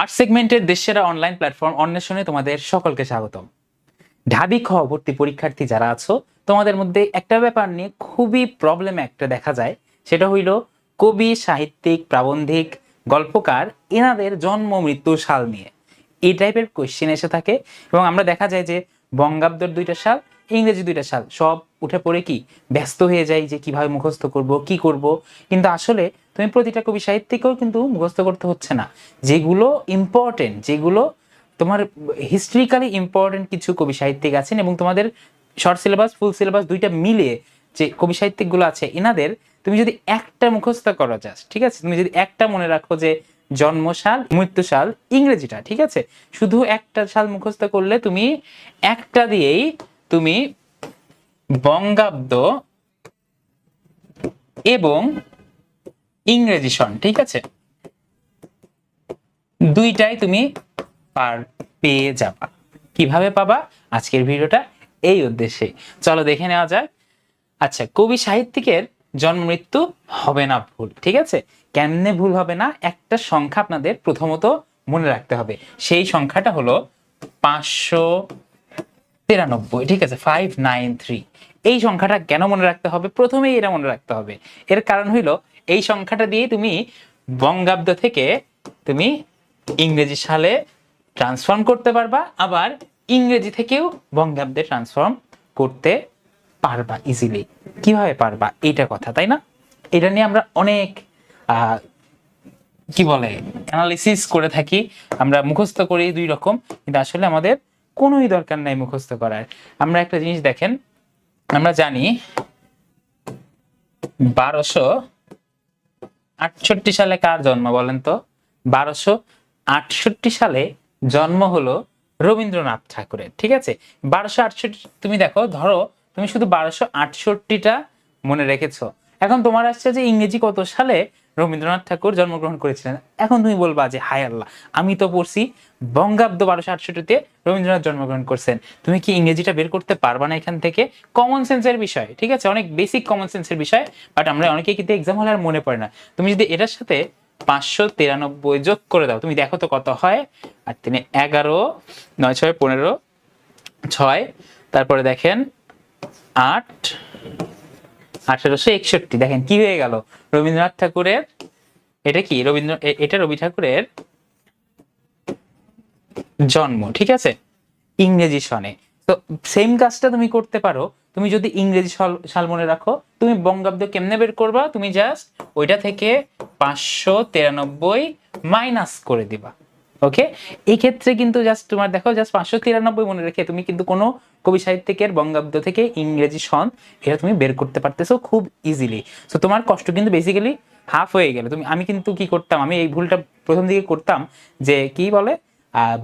Art সেগমেন্টের দেশেরা online platform অন্বেষণে তোমাদের সকলকে স্বাগতম। ঢাবি খ ভর্তি পরীক্ষার্থী যারা আছো, তোমাদের মধ্যে একটা ব্যাপার নিয়ে খুবই প্রবলেম একটা দেখা যায়। সেটা হইল কবি, সাহিত্যিক, প্রাবন্ধিক, গল্পকার, এনাদের জন্ম, মৃত্যু, সাল নিয়ে। এই টাইপের কোয়েশ্চেন এসে থাকে এবং আমরা দেখা যায় যে বঙ্গাব্দর দুইটা সাল ইংরেজি দুইটা সাল, সব উঠে পড়ে কি ব্যস্ত হয়ে যায় যে কীভাবে মুখস্থ করব, কি করব। কিন্তু আসলে তুমি প্রতিটা কবি সাহিত্যিকেও কিন্তু মুখস্থ করতে হচ্ছে না। যেগুলো ইম্পর্টেন্ট যেগুলো তোমার হিস্ট্রিক্যালি ইম্পর্টেন্ট কিছু কবি সাহিত্যিক আছেন এবং তোমাদের শর্ট সিলেবাস ফুল সিলেবাস দুইটা মিলিয়ে যে কবি সাহিত্যিকগুলো আছে, এনাদের তুমি যদি একটা মুখস্থ করো জাস্ট ঠিক আছে? তুমি যদি একটা মনে রাখো যে জন্মসাল, মৃত্যুসাল, ইংরেজিটা, ঠিক আছে? শুধু একটা সাল মুখস্থ করলে তুমি একটা দিয়েই তুমি বঙ্গাব্দ এবং ইংরেজি সন, ঠিক আছে? দুইটাই তুমি পার পেয়ে যাবা। কীভাবে পাবা? আজকের ভিডিওটা এই উদ্দেশ্যে। চলো দেখে নেওয়া যাক। আচ্ছা কবি সাহিত্যিকের জন্ম মৃত্যু হবে না ভুল, ঠিক আছে? কেমনে ভুল হবে না? একটা সংখ্যা আপনাদের প্রথমত মনে রাখতে হবে। সেই সংখ্যাটা হলো পাঁচশো তিরানব্বই, ঠিক আছে? ফাইভ নাইন থ্রি এই সংখ্যাটা কেন মনে রাখতে হবে? প্রথমেই এটা মনে রাখতে হবে। এর কারণ হইল, এই সংখ্যাটা দিয়ে তুমি বঙ্গাব্দ থেকে তুমি ইংরেজি সালে ট্রান্সফর্ম করতে পারবা, আবার ইংরেজি থেকেও বঙ্গাব্দে ট্রান্সফর্ম করতে পারবা ইজিলি কীভাবে পারবা? এইটা কথা, তাই না? এটা নিয়ে আমরা অনেক কি বলে অ্যানালিসিস করে থাকি। আমরা মুখস্থ করি দুই রকম, কিন্তু আসলে আমাদের কোনোই দরকার নাই মুখস্থ করার। আমরা একটা জিনিস দেখেন, আমরা জানি বারোশো আটষট্টি সালে কার জন্ম বলেন তো? বারোশো আটষট্টি সালে জন্ম হলো রবীন্দ্রনাথ ঠাকুরের, ঠিক আছে? বারোশো আটষট্টি, তুমি দেখো, ধরো, তুমি শুধু বারোশো আটষট্টিটা মনে রেখেছো। এখন তোমার আসছে যে ইংরেজি কত সালে? রবীন্দ্রনাথ ঠাকুর জন্মগ্রহণ করেছিলেন। এখন তুমি বলবা যে, হায় আল্লাহ, আমি তো পড়ছি বঙ্গাব্দ বারোশো আটষট্টিতে রবীন্দ্রনাথ জন্মগ্রহণ করছেন। তুমি কি ইংরেজিটা বের করতে পারবা না এখান থেকে? কমন সেন্সের বিষয়, ঠিক আছে? অনেক বেসিক কমন সেন্সের বিষয় বাট আমরা অনেকে কিন্তু এক্সাম হলে আর মনে পড়ে না। তুমি যদি এটার সাথে পাঁচশো তিরানব্বই যোগ করে দাও, তুমি দেখো তো কত হয়। আর তিনি এগারো, নয়, ছয়, পনেরো, ছয়, তারপরে দেখেন আট আঠারোশো একষট্টি। দেখেন কি হয়ে গেল? রবীন্দ্রনাথ ঠাকুরের, এটা কি? রবীন্দ্র এটা রবি ঠাকুরের জন্ম, ঠিক আছে? ইংরেজি সনে। তো সেম কাজটা তুমি করতে পারো। তুমি যদি ইংরেজি সাল- মনে রাখো, তুমি বঙ্গাব্দ কেমনে বের করবা? তুমি জাস্ট ওইটা থেকে পাঁচশো তিরানব্বই মাইনাস করে দিবা। ওকে এই ক্ষেত্রে কিন্তু জাস্ট তোমার দেখো জাস্ট পাঁচশো তিরানব্বই মনে রেখে তুমি কিন্তু কোনো কবি সাহিত্যিকের বঙ্গাব্দ থেকে ইংরেজি সন এটা তুমি বের করতে পারতেছো খুব ইজিলি সো তোমার কষ্ট কিন্তু বেসিক্যালি হাফ হয়ে গেল। তুমি, আমি কিন্তু কি করতাম, আমি এই ভুলটা প্রথম দিকে করতাম যে কি বলে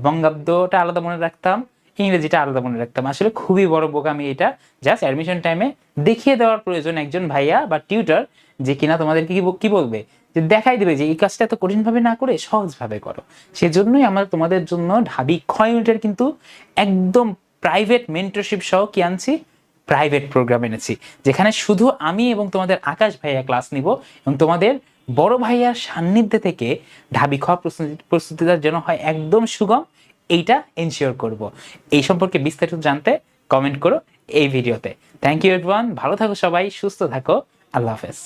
বঙ্গাব্দটা আলাদা মনে রাখতাম ইংরেজিটা আলাদা মনে রাখতাম। আসলে খুবই বড় বোকামি এটা। জাস্ট অ্যাডমিশন টাইমে দেখিয়ে দেওয়ার প্রয়োজন একজন ভাইয়া বা টিউটার যে কিনা তোমাদেরকে কি বলবে? যে দেখাই দিবে যে এই কাজটা এত কঠিনভাবে না করে সহজভাবে করো। সেজন্যই আমরা তোমাদের জন্য ঢাবি ক্ষয় ইউনিটের কিন্তু একদম প্রাইভেট মেন্টরশিপ সহ কি আনছি? প্রাইভেট প্রোগ্রাম এনেছি। যেখানে শুধু আমি এবং তোমাদের আকাশ ভাইয়া ক্লাস নিব এবং তোমাদের বড় ভাইয়ার সান্নিধ্যে থেকে ঢাবি খাওয়া প্রস্তুতি, প্রস্তুতিটা যেন হয় একদম সুগম এইটা এনশিওর করব। এই সম্পর্কে বিস্তারিত জানতে কমেন্ট করো এই ভিডিওতে। থ্যাংক ইউ এভরিওয়ান ভালো থাকো সবাই, সুস্থ থাকো, আল্লাহ হাফেজ।